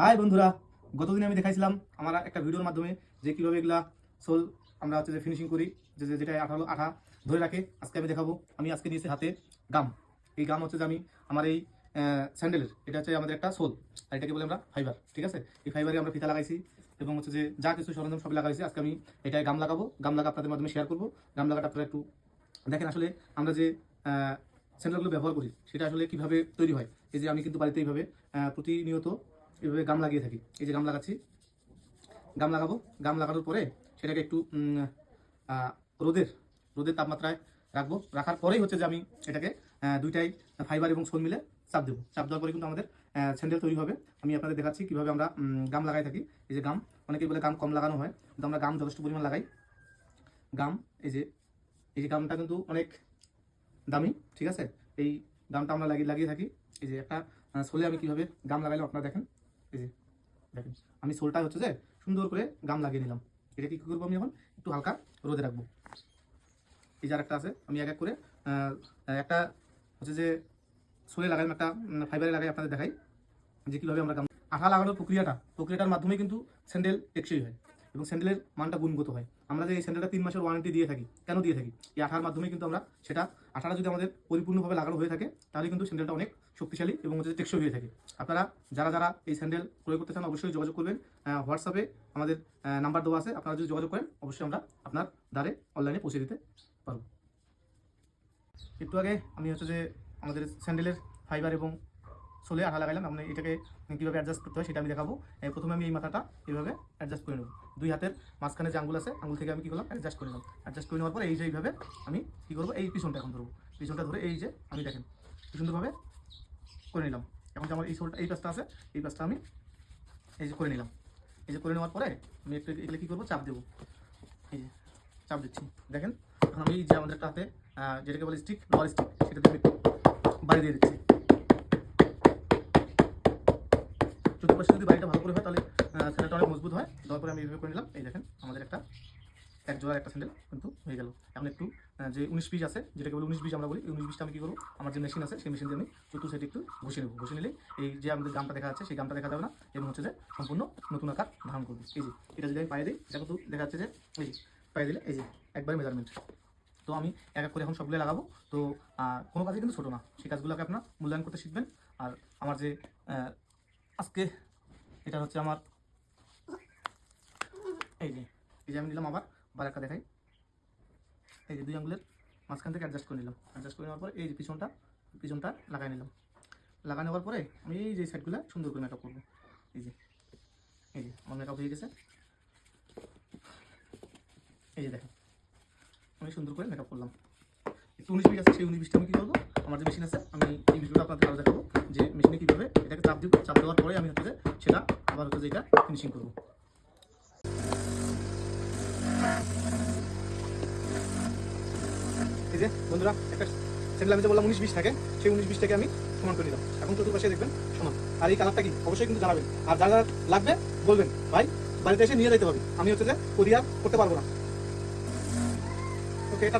High বন্ধুরা, গতদিন আমি দেখাইছিলাম আমার একটা ভিডিওর মাধ্যমে যে কীভাবে এগুলা সোল আমরা হচ্ছে যে ফিনিশিং করি, যে যেটা আঠা আঠা ধরে রাখে, আজকে আমি দেখাবো। আমি আজকে নিয়েছি হাতে গাম। এই গাম হচ্ছে যে আমি আমার এই স্যান্ডেলের এটা হচ্ছে আমাদের একটা সোল আর এটাকে বলে আমরা ফাইবার ঠিক আছে? এই ফাইবারে আমরা ফিতা লাগাইছি এবং হচ্ছে যে যা কিছু সরঞ্জাম সব লাগাইছি, আজকে আমি এটায় গাম লাগাবো। গাম লাগা আপনাদের মাধ্যমে শেয়ার করব। গাম লাগাটা আপনারা একটু দেখেন আসলে আমরা যে স্যান্ডেলগুলো ব্যবহার করি, সেটা আসলে কীভাবে তৈরি হয়? এই যে আমি কিন্তু বাড়িতে এইভাবে প্রতিনিয়ত এইভাবে গাম লাগিয়ে থাকি। এই যে গাম লাগাচ্ছি, গাম লাগাবো। গাম লাগানোর পরে সেটাকে একটু রোদের রোদের তাপমাত্রায় রাখব। রাখার পরেই হচ্ছে যে আমি এটাকে দুইটাই ফাইবার এবং সোল মিলে চাপ দেবো। চাপ দেওয়ার পরে কিন্তু আমাদের স্যান্ডেল তৈরি হবে। আমি আপনাদের দেখাচ্ছি কীভাবে আমরা গাম লাগাই থাকি। এই যে গাম, অনেকেই বলে গাম কম লাগানো হয়, কিন্তু আমরা গাম যথেষ্ট পরিমাণ লাগাই। গাম, এই যে এই যে গামটা কিন্তু অনেক দামি, ঠিক আছে? এই গামটা আমরা লাগিয়ে লাগিয়ে থাকি। এই যে একটা সোলে আমি কীভাবে গাম লাগাইলাম আপনারা দেখেন। এই যে, দেখেন, আমি সোলটা হচ্ছে যে সুন্দর করে গাম লাগিয়ে নিলাম। এটা কী করব আমি এখন? একটু হালকা রোদে রাখব। এই যার আরেকটা আছে, আমি এক এক করে একটা হচ্ছে যে সোলে লাগাই একটা ফাইবারে লাগাই আপনাদের দেখাই, যে কীভাবে আমরা গাম আঠা লাগানোর প্রক্রিয়াটা, প্রক্রিয়াটার মাধ্যমে কিন্তু স্যান্ডেল টেকসই হয় এবং স্যান্ডেলের মানটা গুণগত হয়। আমরা যে এই স্যান্ডেলটা তিন মাসের ওয়ারেন্টি দিয়ে থাকি, কেন দিয়ে থাকি? এই আঠার মাধ্যমে কিন্তু আমরা সেটা, আঠাটা যদি আমাদের পরিপূর্ণভাবে লাগানো হয়ে থাকে, তাহলে কিন্তু স্যান্ডেলটা অনেক শক্তিশালী এবং হচ্ছে টেকসই হয়ে থাকে। আপনারা যারা যারা এই স্যান্ডেল ক্রয় করতে চান, অবশ্যই যোগাযোগ করবেন। হোয়াটসঅ্যাপে আমাদের নাম্বার দেওয়া আছে, আপনারা যদি যোগাযোগ করেন, অবশ্যই আমরা আপনার দ্বারে অনলাইনে পৌঁছে দিতে পারব। একটু আগে আমি হচ্ছে যে আমাদের স্যান্ডেলের ফাইবার এবং সোলে আঠা লাগাইলাম আপনি এটাকে কীভাবে অ্যাডজাস্ট করতে হয় সেটা আমি দেখাবো। প্রথমে আমি এই মাথাটা এইভাবে অ্যাডজাস্ট করে নেব। দুই হাতের মাঝখানে যে আঙ্গুল আছে, আঙ্গুল থেকে আমি কী করলাম? অ্যাডজাস্ট করে নিলাম। অ্যাডজাস্ট করে নেওয়ার পর এই যে এইভাবে আমি কী করব? এই পিছনটা এখন ধরবো। পিছনটা ধরে এই যে আমি দেখেন, কি সুন্দরভাবে করে নিলাম। এখন যে আমার এই সোলটা, এই পাশটা আছে, এই পাশটা আমি এই যে করে নিলাম। এই যে করে নেওয়ার পরে আমি একটু এগুলো কী করব? চাপ দেবো। এই যে চাপ দিচ্ছি। দেখেন, এখন আমি যে আমাদের একটা হাতে যেটাকে বলে স্টিক লোয়ার স্টিক সেটা দিয়ে একটু বাড়ি দিয়ে দিচ্ছি। চতুর্পাশে যদি বাড়িটা ভালো করে হয় তাহলে স্যান্ডেলটা অনেক মজবুত হয়। দেওয়ার পরে আমি এইভাবে করে নিলাম। এই দেখেন, আমাদের একটা, এক জোড়ার একটা স্যান্ডেল কিন্তু হয়ে গেল। এখন একটু যে উনিশ পিস আছে, যেটাকে বলে উনিশ পিস আমরা বলি উনিশ পিসটা আমি কী করব? আমার যে মেশিন আছে, সেই মেশিন দিয়ে আমি চতুর সেটি একটু ঘষে নেব। ঘষে নিলে এই যে আমাদের গামটা দেখা যাচ্ছে, সেই গামটা দেখা যাবে না। এবং হচ্ছে যে সম্পূর্ণ নতুন আকার ধারণ করবে। এই যে, এটা যদি আমি পায়ে দিই এটা কিন্তু দেখা যাচ্ছে যে, এই যে, পায়ে দিলে, এই যে, একবারে মেজারমেন্ট তো আমি এক এক করে এখন সবগুলো লাগাবো। তো কোনো কাজই কিন্তু ছোটো না। সেই কাজগুলোকে আপনার মূল্যায়ন করতে শিখবেন। আর আমার যে আজকে এটা হচ্ছে আমার এই যে এই যে আমি নিলাম আবার আবার একটা দেখাই। এই যে দুই আঙ্গুলের মাঝখান থেকে অ্যাডজাস্ট করে নিলাম। অ্যাডজাস্ট করে নেওয়ার পরে এই যে পিছনটা পিছনটা লাগাই নিলাম। লাগাই নেওয়ার পরে আমি এই যে সাইডগুলো সুন্দর করে মেকআপ করব। এই যে এই যে আমার মেকআপ হয়ে গেছে। এই যে দেখেন, আমি সুন্দর করে মেকআপ করলাম। একটু উনিশ বিশ আছে, সেই উনিশ বিশটা আমি কী করব? আমার যে মেশিন আছে, আমি এই ভিডিওটা আপনাদের আরও দেখাবো, যে মেশিনে কীভাবে এটাকে চাপ দিব চাপ দেওয়ার পরে আমি হচ্ছে সেটা আবার হচ্ছে যে এটা ফিনিশিং করব। এই যে বন্ধুরা, একটা স্যান্ডেল আমি যে বললাম উনিশ বিশ থাকে, সেই উনিশ বিশটাকে আমি সমান করে নিলাম এখন চতুর্পাশে দেখবেন সমান। আর এই কালারটা কি? অবশ্যই কিন্তু জানাবেন। আর যারা যারা লাগবে বলবেন, ভাই, বাড়িতে এসে নিয়ে যেতে হবে। আমি হচ্ছে যে কোরিয়ার করতে পারব না। ওকে এটা